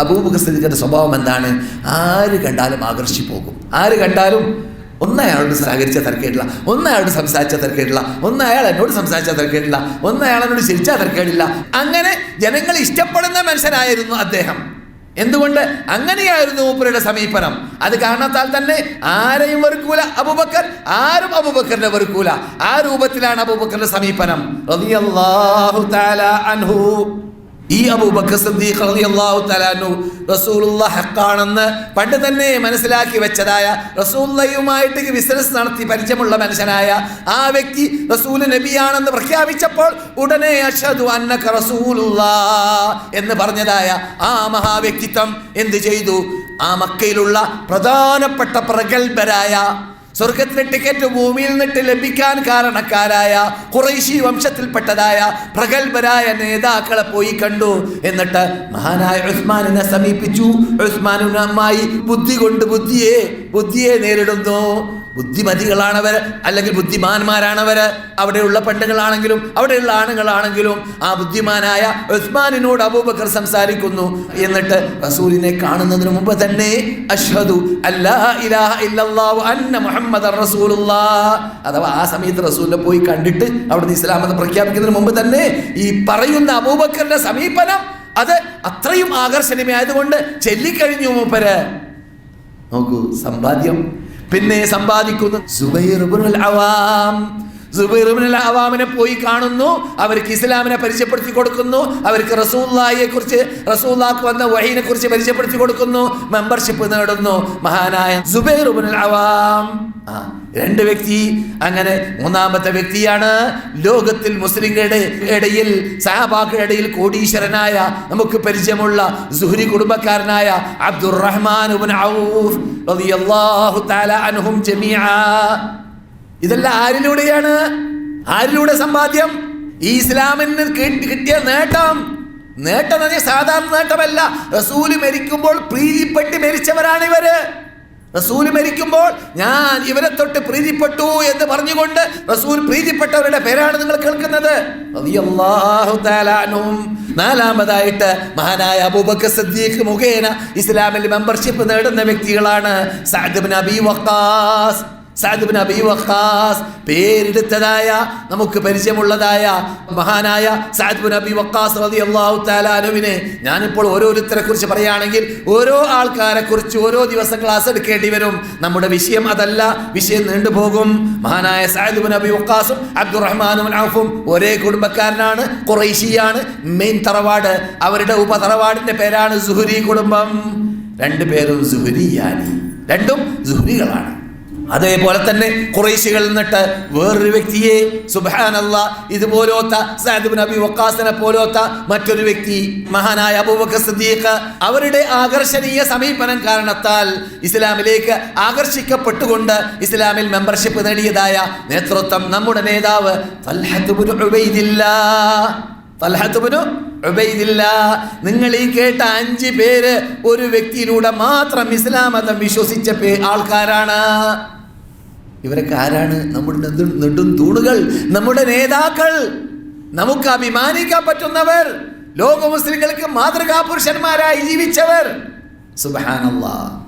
അബൂബക്കർ സ്വഭാവം എന്താണ്? ആര് കണ്ടാലും ആകർഷിച്ചു പോകും. ആര് കണ്ടാലും ഒന്ന് അയാളോട് സഹകരിച്ച തിരക്കേടില്ല ഒന്ന് അയാളോട് സംസാരിച്ച തിരക്കേടില്ല ഒന്ന് അയാൾ എന്നോട് സംസാരിച്ച തിരക്കേടില്ല ഒന്ന് അയാൾ എന്നോട് ചിരിച്ചാൽ തിരക്കേടില്ല. അങ്ങനെ ജനങ്ങൾ ഇഷ്ടപ്പെടുന്ന മനുഷ്യനായിരുന്നു അദ്ദേഹം. എന്തുകൊണ്ട്? അങ്ങനെയായിരുന്നു മൂപ്പരുടെ സമീപനം. അത് കാരണത്താൽ തന്നെ ആരെയും വെറുക്കൂല. അബുബക്കർ ആരും അബൂബക്കറിനെ വെറുക്കൂല. ആ രൂപത്തിലാണ് അബുബക്കറിന്റെ സമീപനം. അൻഹു. ഈ അബൂബക്കർ സിദ്ദീഖ് തആല അൻഹു റസൂലുള്ള ഹക്കാണെന്ന് പണ്ട് തന്നെ മനസ്സിലാക്കി വെച്ചതായ റസൂല്ലയുമായിട്ട് ബിസിനസ് നടത്തി പരിചയമുള്ള മനുഷ്യനായ ആ വ്യക്തി റസൂൽ നബിയാണെന്ന് പ്രഖ്യാപിച്ചപ്പോൾ ഉടനെ അഷദു അന്നക റസൂലുള്ളാ എന്ന് പറഞ്ഞതായ ആ മഹാവ്യക്തിത്വം എന്ത് ചെയ്തു? ആ മക്കയിലുള്ള പ്രധാനപ്പെട്ട പ്രഗത്ഭരായ സ്വർഗത്തിലെ ടിക്കറ്റ് ഭൂമിയിൽ നിന്നിട്ട് ലഭിക്കാൻ കാരണക്കാരായ കുറേശി വംശത്തിൽപ്പെട്ടതായ പ്രഗത്ഭരായ നേതാക്കളെ പോയി കണ്ടു. എന്നിട്ട് മഹാനായ ഉസ്മാനിനെ സമീപിച്ചു. ഉസ്മാനുമായി ബുദ്ധി കൊണ്ട് ബുദ്ധിയെ ബുദ്ധിയെ നേരിടുന്നു. ബുദ്ധിമതികളാണവർ അല്ലെങ്കിൽ ബുദ്ധിമാന്മാരാണവർ അവിടെയുള്ള പെണ്ണുങ്ങളാണെങ്കിലും അവിടെയുള്ള ആണുങ്ങളാണെങ്കിലും ആ ബുദ്ധിമാനായ ഉസ്മാനിനോട് അബൂബക്കർ സംസാരിക്കുന്നു. എന്നിട്ട് റസൂലിനെ കാണുന്നതിന് മുമ്പ് തന്നെ അഷ്ഹദു അന്ന മുഹമ്മദ് അഥവാ ആ സമയത്ത് റസൂലിനെ പോയി കണ്ടിട്ട് അവിടുന്ന് ഇസ്ലാം എന്ന് പ്രഖ്യാപിക്കുന്നതിന് മുമ്പ് തന്നെ ഈ പറയുന്ന അബൂബക്കറിന്റെ സമീപനം അത് അത്രയും ആകർഷണീയമായതുകൊണ്ട് ചെല്ലിക്കഴിഞ്ഞു മൂപ്പര്. നോക്കൂ സമ്പാദ്യം പിന്നെ സമ്പാദിക്കുന്നു അവാം. സുബൈർ ഇബ്നുൽ അവാമിനെ പോയി കാണുന്നു. അവർക്ക് ഇസ്ലാമിനെ പരിചയപ്പെടുത്തി കൊടുക്കുന്നു. അവർക്ക് റസൂല്ലായെ കുറിച്ച് റസൂല്ലാക്ക് വന്ന വഹീനെ കുറിച്ച് പരിചയപ്പെടുത്തി കൊടുക്കുന്നു. മെമ്പർഷിപ്പ് നേടുന്നു. മഹാനായ സുബൈർ ഇബ്നുൽ അവാം. രണ്ട് വ്യക്തി അങ്ങനെ മൂന്നാമത്തെ വ്യക്തിയാണ്. ലോകത്തിൽ മുസ്ലിങ്ങളുടെ ഇടയിൽ സഹാബാക്കളുടെ ഇടയിൽ കോടീശ്വരനായ നമുക്ക് പരിചയമുള്ള സുഹരി കുടുംബക്കാരനായ അബ്ദുറഹ്മാൻ ഔഫ് റളിയല്ലാഹു തആല അൻഹും ജമീഅ ഇതെല്ലാം ആരിലൂടെയാണ്? ആരിലൂടെ സമ്പാദ്യം? ഈ ഇസ്ലാമിന് കിട്ടിയ നേട്ടം. നേട്ടം എന്ന് സാധാരണ നേട്ടമല്ല. റസൂൽ മരിക്കുമ്പോൾ പ്രീതിപ്പെട്ട് മരിച്ചവരാണ് ഇവർ. റസൂൽ മരിക്കുമ്പോൾ ഞാൻ ഇവരെ തൊട്ട് പ്രീതിപ്പെട്ടു എന്ന് പറഞ്ഞുകൊണ്ട് റസൂൽ പ്രീതിപ്പെട്ടവരുടെ പേരാണ് നിങ്ങൾ കേൾക്കുന്നത്. നാലാമതായിട്ട് മഹാനായ അബൂബക്കർ സിദ്ദീഖ് മുഖേന ഇസ്ലാമിൽ മെമ്പർഷിപ്പ് നേടുന്ന വ്യക്തികളാണ് സഅദ് നബി Abi Waqqas Saad bin Abi Waqqas പേരെടുത്തതായ നമുക്ക് പരിചയമുള്ളതായ മഹാനായ സഅദ് ബിൻ അബി വക്കാസ് റളിയല്ലാഹു തആല താലാനുവിനെ ഞാനിപ്പോൾ ഓരോരുത്തരെ കുറിച്ച് പറയുകയാണെങ്കിൽ ഓരോ ആൾക്കാരെ കുറിച്ച് ഓരോ ദിവസം ക്ലാസ് എടുക്കേണ്ടി വരും. നമ്മുടെ വിഷയം അതല്ല. വിഷയം നീണ്ടുപോകും മഹാനായ സഅദ് ബിൻ അബി വക്കാസും അബ്ദുറഹ്മാനും ഔഫും ഒരേ കുടുംബക്കാരനാണ് കുറേശിയാണ് മെയിൻ തറവാട്. അവരുടെ ഉപതറവാടിന്റെ പേരാണ് സുഹുരി കുടുംബം. രണ്ടു പേരും സുഹരിയാനി രണ്ടും സുഹരികളാണ്. അതേപോലെ തന്നെ കുറേശികളിൽ നിന്നിട്ട് വേറൊരു വ്യക്തിയെ സുബാനല്ല ഇതുപോലോത്ത അബി വക്കാസിനെ പോലോത്ത മറ്റൊരു വ്യക്തി മഹാനായ അബൂബക്കർ സിദ്ദീഖ് അവരുടെ ആകർഷണീയ സമീപനം കാരണത്താൽ ഇസ്ലാമിലേക്ക് ആകർഷിക്കപ്പെട്ടുകൊണ്ട് ഇസ്ലാമിൽ മെമ്പർഷിപ്പ് നേടിയതായ നേതൃത്വം നമ്മുടെ നേതാവ്. നിങ്ങൾ ഈ കേട്ട അഞ്ച് പേര് ഒരു വ്യക്തിയിലൂടെ മാത്രം ഇസ്ലാം മതം വിശ്വസിച്ച ആൾക്കാരാണ് ഇവരൊക്കെ ആരാണ്? നമ്മുടെ നെടും തൂണുകൾ. നമ്മുടെ നേതാക്കൾ. നമുക്ക് അഭിമാനിക്കാൻ പറ്റുന്നവർ. ലോക മുസ്ലിങ്ങൾക്ക് മാതൃകാ പുരുഷന്മാരായി ജീവിച്ചവർ. സുബാനല്ലാ